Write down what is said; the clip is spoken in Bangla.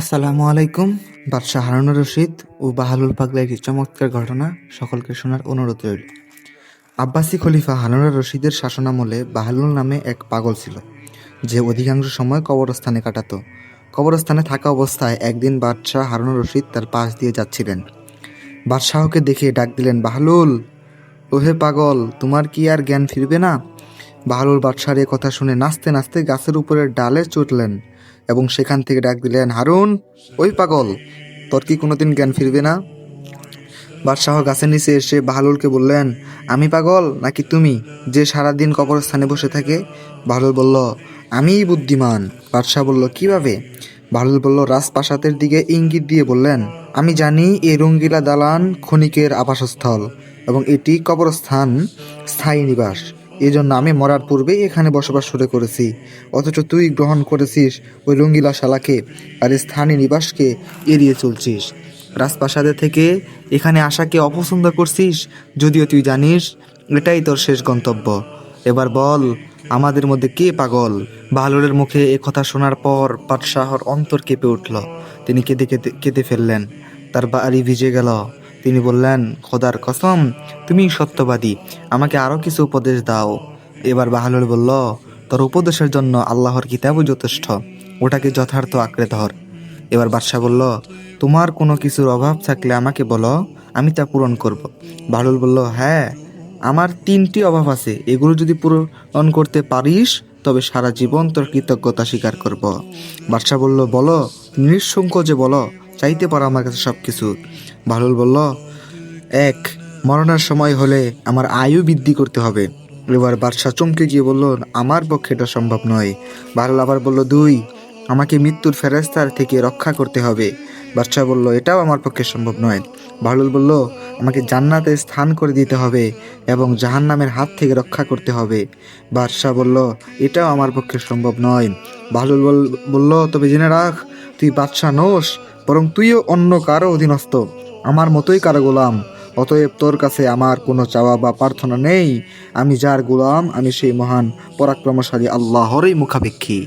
আসসালামু আলাইকুম। বাদশাহ হারুনুর রশিদ ও বাহালুল পাগলা একটি চমৎকার ঘটনা সকলকে শোনার অনুরোধ রইল। আব্বাসি খলিফা হারুনুর রশিদের শাসনামলে বাহালুল নামে এক পাগল ছিল, যে অধিকাংশ সময় কবরস্থানে কাটাতো। কবরস্থানে থাকা অবস্থায় একদিন বাদশাহ হারুনুর রশিদ তার পাশ দিয়ে যাচ্ছিলেন। বাদশাহকে দেখে ডাক দিলেন, বাহালুল, ওহে পাগল, তোমার কি আর জ্ঞান ফিরবে না? বাহলুল বাদশাহর এ কথা শুনে নাচতে নাচতে গাছের উপরে ডালে চটলেন এবং সেখান থেকে ডাক দিলেন, হারুন, ওই পাগল, তোর কি কোনোদিন জ্ঞান ফিরবে না? বাদশাহ গাছের নিচে এসে বাহলুলকে বললেন, আমি পাগল নাকি তুমি? যে সারাদিন কবরস্থানে বসে থাকে, বাহলুল বলল, আমিই বুদ্ধিমান। বাদশাহ বলল, কীভাবে? বাহলুল বলল, রাজপ্রাসাদের দিকে ইঙ্গিত দিয়ে বললেন, আমি জানি এই রঙ্গিলা দালান ক্ষণিকের আবাসস্থল এবং এটি কবরস্থান স্থায়ী নিবাস। এই জন্য আমি মরার পূর্বে এখানে বসবাস শুরু করেছি। অথচ তুই গ্রহণ করেছিস ওই রঙ্গিলা শালাকে আর স্থানীয় নিবাসকে এড়িয়ে চলছিস। রাজপ্রাসাদে থেকে এখানে আসাকে অপছন্দ করছিস? যদিও তুই জানিস, এটাই তোর শেষ গন্তব্য। এবার বল, আমাদের মধ্যে কে পাগল? বাহলুরের মুখে এ কথা শোনার পর বাদশাহর অন্তর কেঁপে উঠল। তিনি কেঁদে কেঁদে কেঁদে ফেললেন। তার বাড়ি ভিজে গেল। তিনি বললেন, খোদার কসম, তুমি সত্যবাদী, আমাকে আরও কিছু উপদেশ দাও। এবার বাহালুল বলল, তোর উপদেশের জন্য আল্লাহর কিতাবও যথেষ্ট, ওটাকে যথার্থ আঁকড়ে ধর। এবার বাদশাহ বলল, তোমার কোনো কিছুর অভাব থাকলে আমাকে বলো, আমি তা পূরণ করব। বাহলুল বলল হ্যাঁ আমার তিনটি অভাব আছে, এগুলো যদি পূরণ করতে পারিস, তবে সারা জীবন তোর কৃতজ্ঞতা স্বীকার করব। বাদশাহ বলল, বলো, নিঃসংকোচে বলো চাইতে পারো আমার কাছে সব কিছু বাহলুল বলল, এক, মরণের সময় হলে আমার আয়ু বৃদ্ধি করতে হবে। এবার বাদশাহ চমকে গিয়ে বলল, আমার পক্ষে এটা সম্ভব নয়। বাহলুল আবার বলল, দুই, আমাকে মৃত্যুর ফেরেস্তার থেকে রক্ষা করতে হবে। বাদশাহ বলল, এটাও আমার পক্ষে সম্ভব নয়। বাহলুল বলল, আমাকে জান্নাতে স্থান করে দিতে হবে এবং জাহান্নামের হাত থেকে রক্ষা করতে হবে। বাদশাহ বলল, এটাও আমার পক্ষে সম্ভব নয়। বাহলুল বল- বলল, তবে জেনে রাখ তুই বাদশাহ নোস, বরং তুইও অন্য কারও অধীনস্থ। আমার মতোই কারও গোলাম, অতএব তোর কাছে আমার কোনো চাওয়া বা প্রার্থনা নেই। আমি যার গোলাম, আমি সেই মহান, পরাক্রমশালী আল্লাহরই মুখাপেক্ষী।